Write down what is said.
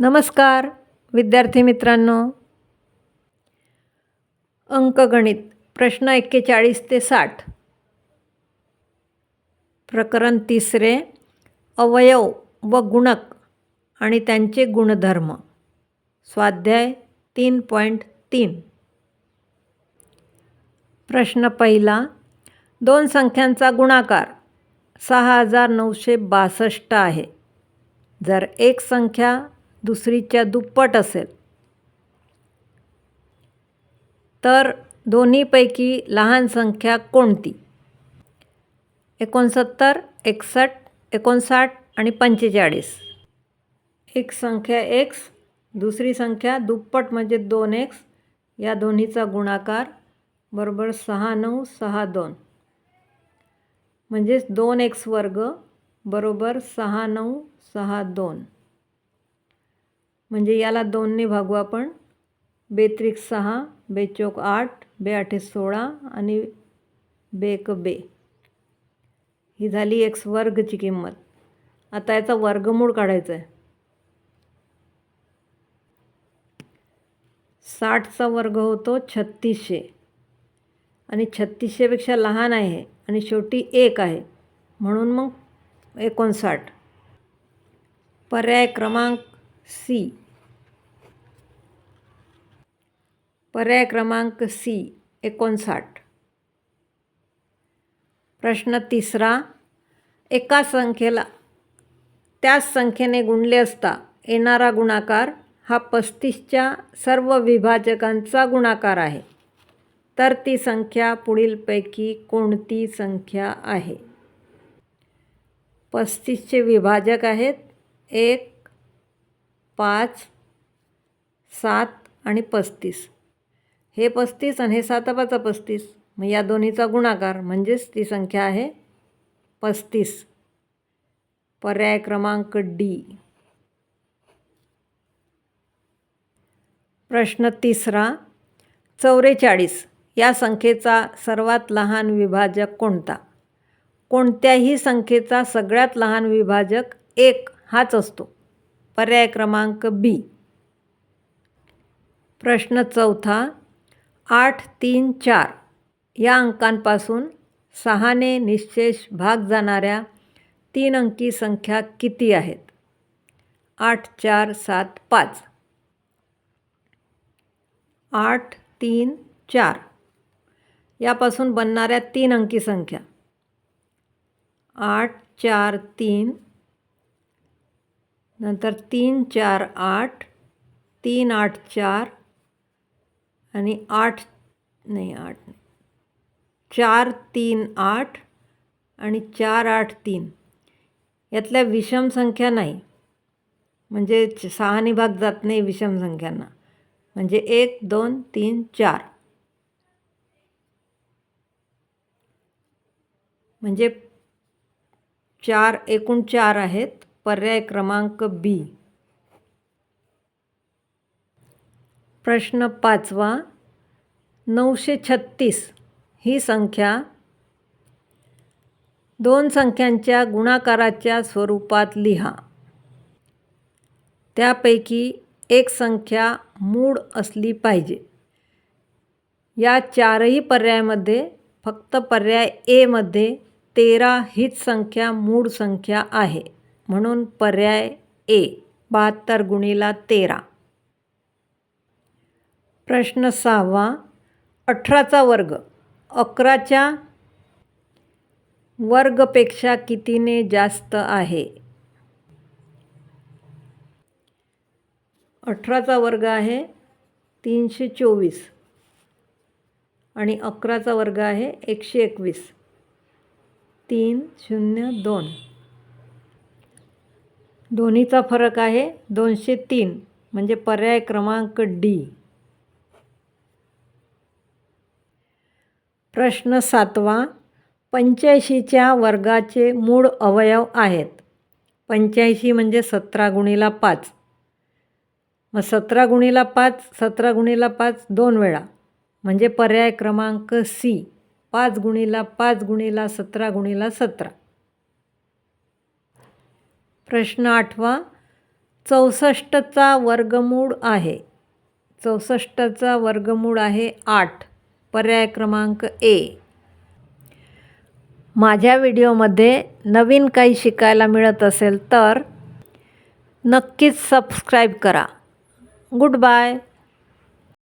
नमस्कार विद्यार्थी मित्रांनो. अंकगणित प्रश्न एक्केचाळीस ते साठ. प्रकरण तिसरे अवयव व गुणक आणि त्यांचे गुणधर्म. स्वाध्याय तीन पॉईंट तीन. प्रश्न पहिला दोन संख्यांचा गुणाकार सहा हजार नऊशे बासष्ट आहे. जर एक संख्या दुसरीच्या दुप्पट असेल. तर दोन्हीपैकी लहान संख्या कोणती? एकोणसत्तर एकसष्ट एकोणसाठ आणि पंचेचाळीस. एक संख्या एक्स दुसरी संख्या दुप्पट म्हणजे दोन एक्स या दोन्हीचा गुणाकार बरोबर सहा नऊ सहा दोन. म्हणजेच दोन एक्स वर्ग बरोबर सहा नऊ सहा दोन. म्हणजे याला दोनने भागू आपण. बेत्रिक सहा बेचोक आठ बे आठे सोळा आणि बेक बे. ही झाली एक्स वर्गची किंमत. आता याचा वर्गमूळ काढायचा आहे. साठचा वर्ग होतो छत्तीसशे. आणि छत्तीसशेपेक्षा लहान आहे आणि शेवटी एक आहे. म्हणून मग एकोणसाठ. पर्याय क्रमांक सी. पर्याय क्रमांक सी एकोणसाठ. प्रश्न तिसरा एका संख्येला त्याच संख्येने गुणले असता येणारा गुणाकार हा पस्तीसच्या सर्व विभाजकांचा गुणाकार आहे. तर ती संख्या पुढीलपैकी कोणती संख्या आहे? पस्तीसचे विभाजक आहेत एक पाच सात आणि पस्तीस. हे पस्तीस आणि हे सातापाचा पस्तीस. मग या दोन्हीचा गुणाकार म्हणजेच ती संख्या आहे पस्तीस. पर्याय क्रमांक डी. प्रश्न तिसरा चौवेचाळीस या संख्येचा सर्वात लहान विभाजक कोणता? कोणत्याही संख्येचा सगळ्यात लहान विभाजक एक हाच असतो. पर्याय क्रमांक बी. प्रश्न चौथा, आठ, तीन, चार या अंकांपासून सहाने निश्चेष भाग जाणाऱ्या तीन अंकी संख्या किती आहेत? आठ, चार, सात, पाच. आठ, तीन, चार यापासून बनणाऱ्या तीन अंकी संख्या. आठ, चार, तीन नंतर तीन चार आठ तीन आठ चार आणि आठ नाही आठ नाही. चार तीन आठ आणि चार आठ तीन. यातल्या विषम संख्या नाही. म्हणजे सहानी भाग जात नाही विषम संख्यांना. म्हणजे एक दोन तीन चार. म्हणजे चार एकूण चार आहेत. पर्याय क्रमांक बी प्रश्न पाचवा नऊशे छत्तीस ही संख्या दोन संख्यांच्या गुणाकाराच्या स्वरूपात लिहा. त्यापैकी एक संख्या मूळ असली पाहिजे. या चारही पर्यायामध्ये फक्त पर्याय एमध्ये तेरा हीच संख्या मूळ संख्या आहे. म्हणून पर्याय ए बहात्तर गुणीला तेरा. प्रश्न सहावा अठराचा वर्ग. अकराच्या वर्गपेक्षा कितीने जास्त आहे? अठराचा वर्ग आहे तीनशे चोवीस. आणि अकराचा वर्ग आहे एकशे एकवीस. तीन शून्य दोन. दोन्हीचा फरक आहे दोनशे तीन म्हणजे पर्याय क्रमांक डी. प्रश्न सातवा पंच्याऐंशीच्या वर्गाचे मूळ अवयव आहेत. पंच्याऐंशी म्हणजे सतरा गुणीला पाच. मग सतरा गुणीला पाच सतरा गुणीला पाच दोन वेळा. म्हणजे पर्याय क्रमांक सी पाच गुणीला पाच गुणीला सतरा गुणीला सतरा. प्रश्न आठवा. चौसष्टचा वर्गमूळ आहे. चौसष्टचा वर्गमूळ आहे आठ. पर्याय क्रमांक ए. माझ्या व्हिडिओमध्ये नवीन काही शिकायला मिळत असेल तर नक्कीच सबस्क्राईब करा. Good bye.